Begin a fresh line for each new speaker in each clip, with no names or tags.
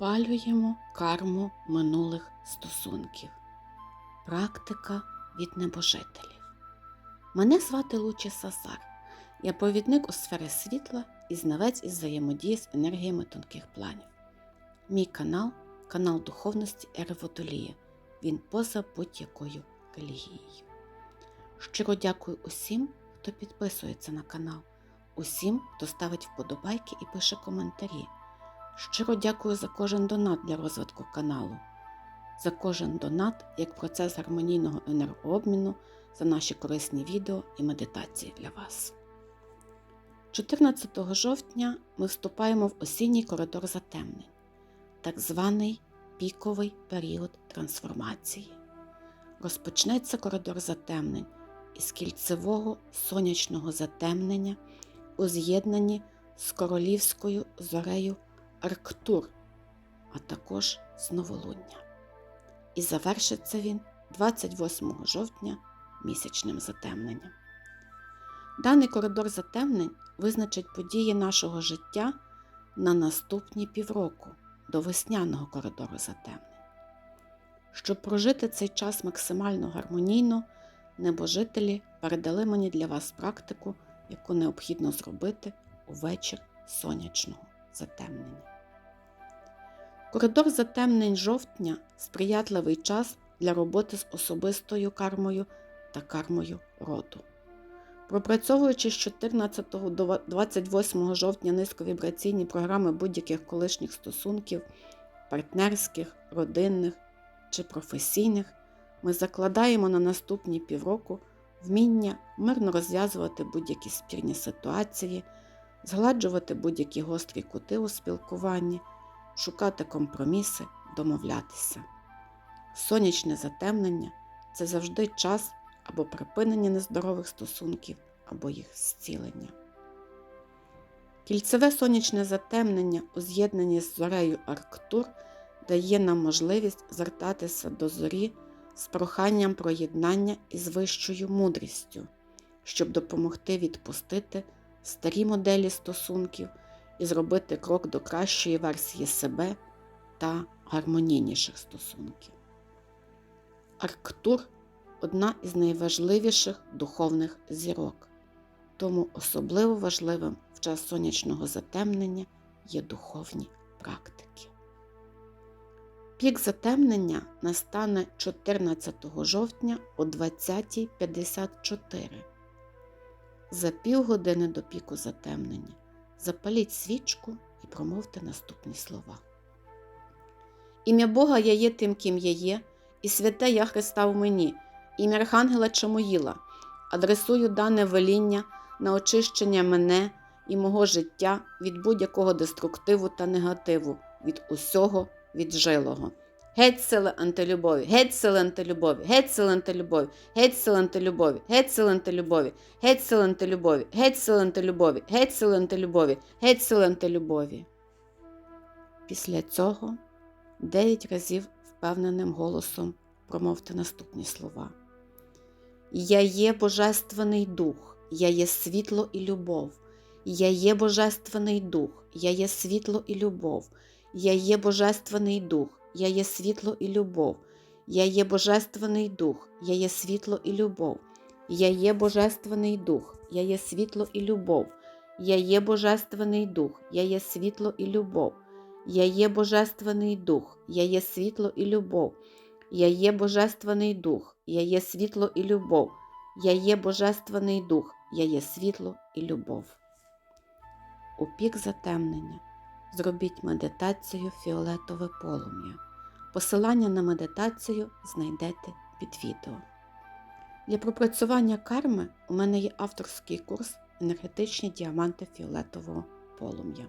Спалюємо карму минулих стосунків. Практика від небожителів. Мене звати Лучі Сазар. Я провідник у сфері світла і знавець із взаємодії з енергіями тонких планів. Мій канал канал духовності Ери Водолія. Він поза будь-якою релігією. Щиро дякую усім, хто підписується на канал, усім, хто ставить вподобайки і пише коментарі. Щиро дякую за кожен донат для розвитку каналу, за кожен донат як процес гармонійного енергообміну, за наші корисні відео і медитації для вас. 14 жовтня ми вступаємо в осінній коридор затемнень, так званий піковий період трансформації. Розпочнеться коридор затемнень із кільцевого сонячного затемнення у з'єднанні з королівською зорею Арктур, а також з. І завершиться він 28 жовтня місячним затемненням. Даний коридор затемнень визначить події нашого життя на наступні півроку до весняного коридору затемнень. Щоб прожити цей час максимально гармонійно, небожителі передали мені для вас практику, яку необхідно зробити у вечір сонячного затемнення. Коридор затемнень жовтня сприятливий час для роботи з особистою кармою та кармою роду. Пропрацьовуючи з 14 до 28 жовтня низьковібраційні програми будь-яких колишніх стосунків, партнерських, родинних чи професійних, ми закладаємо на наступні півроку вміння мирно розв'язувати будь-які спірні ситуації, згладжувати будь-які гострі кути у спілкуванні, шукати компроміси, домовлятися. Сонячне затемнення це завжди час або припинення нездорових стосунків, або їх зцілення. Кільцеве сонячне затемнення у з'єднанні з зорею Арктур дає нам можливість звертатися до зорі з проханням про єднання із вищою мудрістю, щоб допомогти відпустити старі моделі стосунків і зробити крок до кращої версії себе та гармонійніших стосунків. Арктур одна із найважливіших духовних зірок, тому особливо важливим в час сонячного затемнення є духовні практики. Пік затемнення настане 14 жовтня о 20.54. За півгодини до піку затемнення запаліть свічку і промовте наступні слова. Ім'я Бога я є тим, ким я є, і святе я Христа в мені, ім'я Архангела Чамоїла, адресую дане веління на очищення мене і мого життя від будь-якого деструктиву та негативу, від усього віджилого. Геть сили антилюбові, геть сили антилюбові, геть сили антилюбові, геть сили антилюбові, геть сили антилюбові, геть сили антилюбові, геть сили антилюбові, геть сили антилюбові, геть сили антилюбові. Після цього дев'ять разів впевненим голосом промовте наступні слова. Я є Божественний Дух, я є світло і любов, я є Божественний Дух, я є світло і любов, я є Божественний Дух, я є світло і любов, я є Божественний Дух, я є світло і любов, я є Божественний Дух, я є світло і любов, я є Божественний Дух, я є світло і любов, я є Божественний Дух, я є світло і любов, я є Божественний Дух, я є світло і любов, я є Божественний Дух, я є світло і любов. У пік затемнення зробіть медитацію фіолетове полум'я. Посилання на медитацію знайдете під відео. Для пропрацювання карми у мене є авторський курс енергетичні діаманти фіолетового полум'я.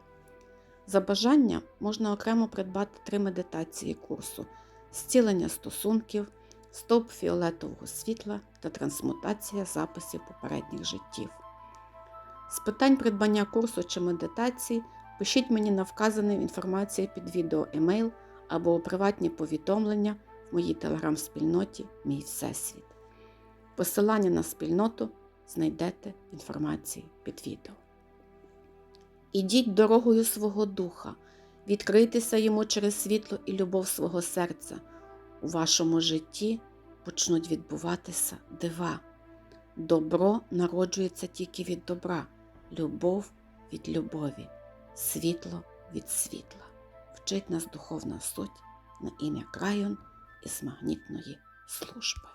За бажання можна окремо придбати три медитації курсу: зцілення стосунків, стовп фіолетового світла та трансмутація записів попередніх життів. З питань придбання курсу чи медитації пишіть мені на вказаний в інформації під відео емейл або приватні повідомлення в моїй телеграм-спільноті Мій Всесвіт. Посилання на спільноту знайдете в інформації під відео. Ідіть дорогою свого духа, Відкрийтеся йому через світло і любов свого серця. У вашому житті почнуть відбуватися дива. Добро народжується тільки від добра, любов від любові, світло від світла. Вчить нас духовна суть на ім'я Крайон із магнітної служби.